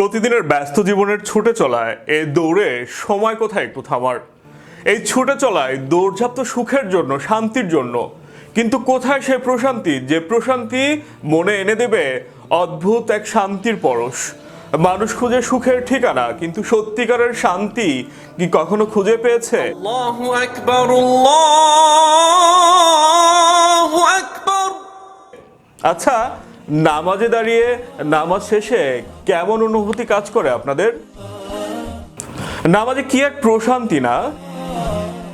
প্রতিদিনের ব্যস্ত জীবনের ছুটে চলায় এ দৌড়ে সময় কোথায় একটু থামার? এই ছুটে চলায় দৌড়ঝাপ্ত সুখের জন্য শান্তির জন্য। কিন্তু কোথায় সে প্রশান্তি? যে প্রশান্তি মনে এনে দেবে অদ্ভুত এক শান্তির পরশ। মানুষ খুঁজে সুখের ঠিকানা কিন্তু সত্যিকারের শান্তি কি কখনো খুঁজে পেয়েছে? আচ্ছা নামাজে দাঁড়িয়ে নামাজ শেষে কেমন অনুভূতি কাজ করে আপনাদের? নামাজে কি এক প্রশান্তি না?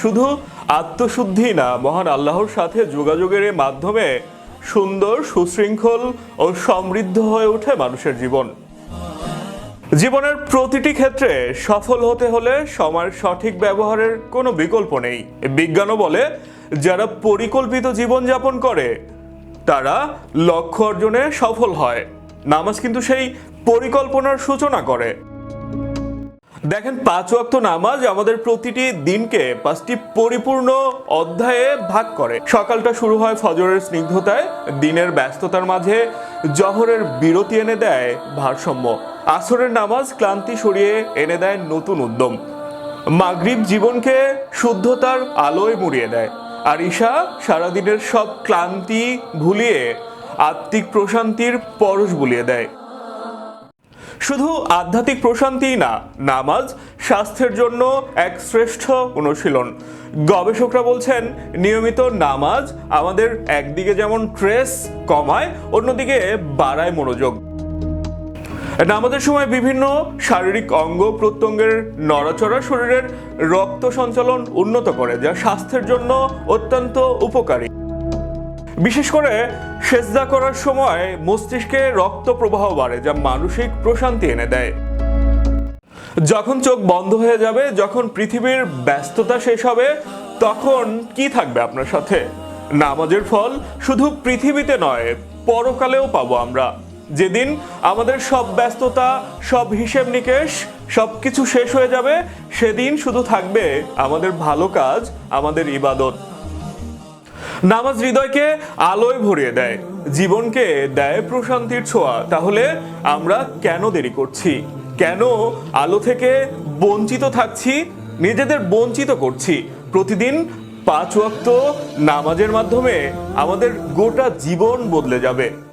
শুধু আত্মশুদ্ধি না, মহান আল্লাহর সাথে যোগাযোগের মাধ্যমে সুন্দর, সুশৃঙ্খল ও সমৃদ্ধ হয়ে ওঠে মানুষের জীবন। জীবনের প্রতিটি ক্ষেত্রে সফল হতে হলে সময়ের সঠিক ব্যবহারের কোনো বিকল্প নেই। বিজ্ঞানও বলে, যারা পরিকল্পিত জীবনযাপন করে তারা লক্ষ্য অর্জনে সফল হয়। নামাজ কিন্তু সেই পরিকল্পনার সূচনা করে। দেখেন, পাঁচ ওয়াক্ত নামাজ আমাদের প্রতিটি দিনকে পাঁচটি পরিপূর্ণ অধ্যায়ে ভাগ করে। সকালটা শুরু হয় ফজরের স্নিগ্ধতায়, দিনের ব্যস্ততার মাঝে জহরের বিরতি এনে দেয় ভারসাম্য। আসরের নামাজ ক্লান্তি সরিয়ে এনে দেয় নতুন উদ্যম। মাগরিব জীবনকে শুদ্ধতার আলোয় মুড়িয়ে দেয়। আর ঈশা সারাদিনের সব ক্লান্তি ভুলিয়ে, আত্মিক প্রশান্তির পরশ বুলিয়ে দেয়। শুধু আধ্যাত্মিক প্রশান্তিই না, নামাজ স্বাস্থ্যের জন্য এক শ্রেষ্ঠ অনুশীলন। গবেষকরা বলছেন, নিয়মিত নামাজ আমাদের একদিকে যেমন স্ট্রেস কমায়, অন্যদিকে বাড়ায় মনোযোগ। নামাজের সময় বিভিন্ন শারীরিক অঙ্গ প্রত্যঙ্গের নড়াচড়া শরীরের রক্ত সঞ্চালন উন্নত করে, যা স্বাস্থ্যের জন্য অত্যন্ত উপকারী। বিশেষ করে সেজদা করার সময় মস্তিষ্কে রক্ত প্রবাহ বাড়ে, যা মানসিক প্রশান্তি এনে দেয়। যখন চোখ বন্ধ হয়ে যাবে, যখন পৃথিবীর ব্যস্ততা শেষ হবে, তখন কি থাকবে আপনার সাথে? নামাজের ফল শুধু পৃথিবীতে নয়, পরকালেও পাবো আমরা। যেদিন আমাদের সব ব্যস্ততা, সব হিসেব নিকেশ, সব কিছু শেষ হয়ে যাবে, সেদিন শুধু থাকবে আমাদের ভালো কাজ, আমাদের ইবাদত। নামাজ হৃদয়কে আলোয় ভরিয়ে দেয়, জীবনকে দেয় প্রশান্তির ছোঁয়া। তাহলে আমরা কেন দেরি করছি? কেন আলো থেকে বঞ্চিত থাকছি? নিজেদের বঞ্চিত করছি। প্রতিদিন পাঁচ ওয়াক্ত নামাজের মাধ্যমে আমাদের গোটা জীবন বদলে যাবে।